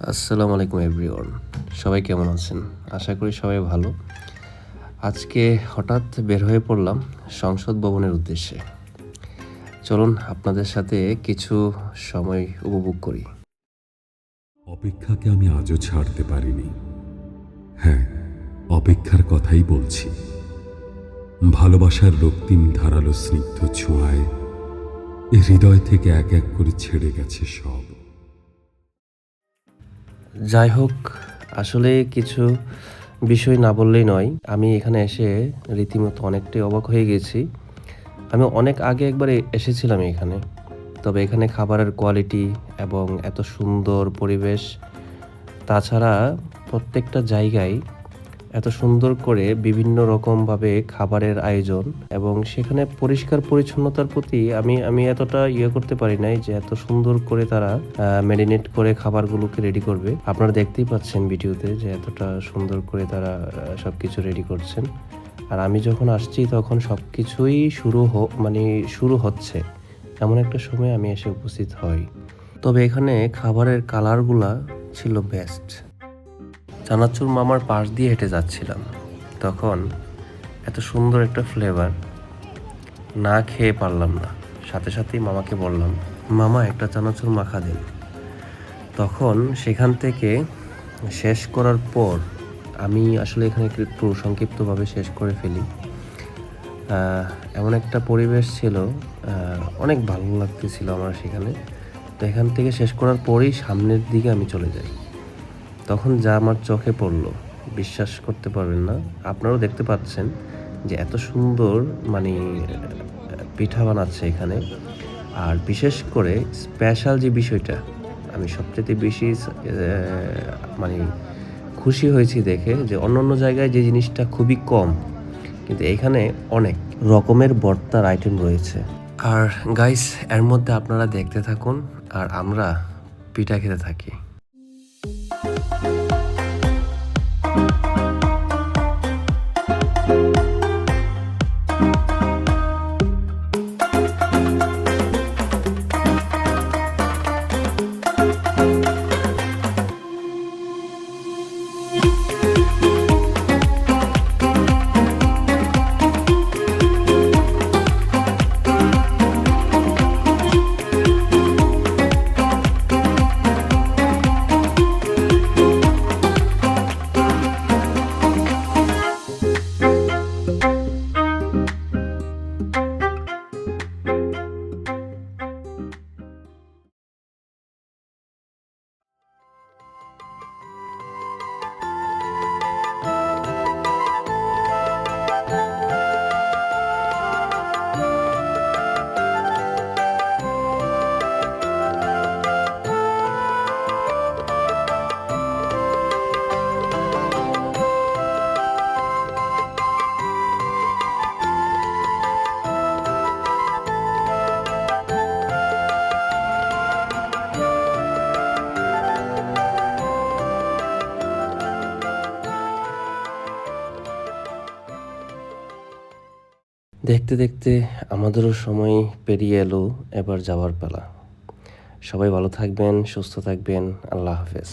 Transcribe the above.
আসসালামু আলাইকুম এভরিওয়ান সবাই কেমন আছেন? আশা করি সবাই ভালো। আজকে হঠাৎ বের হয়ে পড়লাম সংসদ ভবনের উদ্দেশ্যে। চলুন আপনাদের সাথে কিছু সময় উপভোগ করি। অপেক্ষাকে আমি আজও ছাড়তে পারিনি। হ্যাঁ অপেক্ষার কথাই বলছি। ভালোবাসার রক্তিম ধারালো স্নিগ্ধ ছোঁয়ায় হৃদয় থেকে এক এক করে ছেড়ে গেছে সব। যাই হোক, আসলে কিছু বিষয় না বললেই নয়। আমি এখানে এসে রীতিমতো অনেকটাই অবাক হয়ে গেছি। আমি অনেক আগে একবার এসেছিলাম এখানে। তবে এখানে খাবারের কোয়ালিটি এবং এত সুন্দর পরিবেশ, তাছাড়া প্রত্যেকটা জায়গায় এত সুন্দর করে বিভিন্ন রকমভাবে খাবারের আয়োজন এবং সেখানে পরিষ্কার পরিচ্ছন্নতার প্রতি আমি আমি এতটা ইয়ে করতে পারি নাই যে এত সুন্দর করে তারা ম্যারিনেট করে খাবারগুলোকে রেডি করবে। আপনারা দেখতেই পাচ্ছেন ভিডিওতে যে এতটা সুন্দর করে তারা সব কিছু রেডি করছেন। আর আমি যখন আসছি তখন সব কিছুই শুরু হ- মানে শুরু হচ্ছে। এমন একটা সময় আমি এসে উপস্থিত হই। তবে এখানে খাবারের কালারগুলা ছিল বেস্ট চানাচুর মামার পাশ দিয়ে হেঁটে যাচ্ছিলাম। তখন এত সুন্দর একটা ফ্লেভার না খেয়ে পারলাম না। সাথে সাথেই মামাকে বললাম, মামা, একটা চানাচুর মাখা দিন। তখন সেখান থেকে শেষ করার পর আমি আসলে এখানে একটু সংক্ষিপ্তভাবে শেষ করে ফেলি। এমন একটা পরিবেশ ছিল অনেক ভালো লাগতেছিল আমার সেখানে। তো এখান থেকে শেষ করার পরেই সামনের দিকে আমি চলে যাই। তখন যা আমার চোখে পড়ল, বিশ্বাস করতে পারবেন না। আপনারাও দেখতে পাচ্ছেন যে এত সুন্দর মানে পিঠা বানাচ্ছে এখানে। আর বিশেষ করে স্পেশাল যে বিষয়টা, আমি সবচেয়ে বেশি মানে খুশি হয়েছি দেখে যে অন্য অন্য জায়গায় যে জিনিসটা খুবই কম, কিন্তু এখানে অনেক রকমের বর্তার আইটেম রয়েছে। আর গাইস এর মধ্যে আপনারা দেখতে থাকুন, আর আমরা পিঠা খেতে থাকি। Thank you. দেখতে দেখতে আমাদেরও সময় পেরিয়ে এলো, এবার যাওয়ার পালা। সবাই ভালো থাকবেন, সুস্থ থাকবেন, আল্লাহ হাফেজ।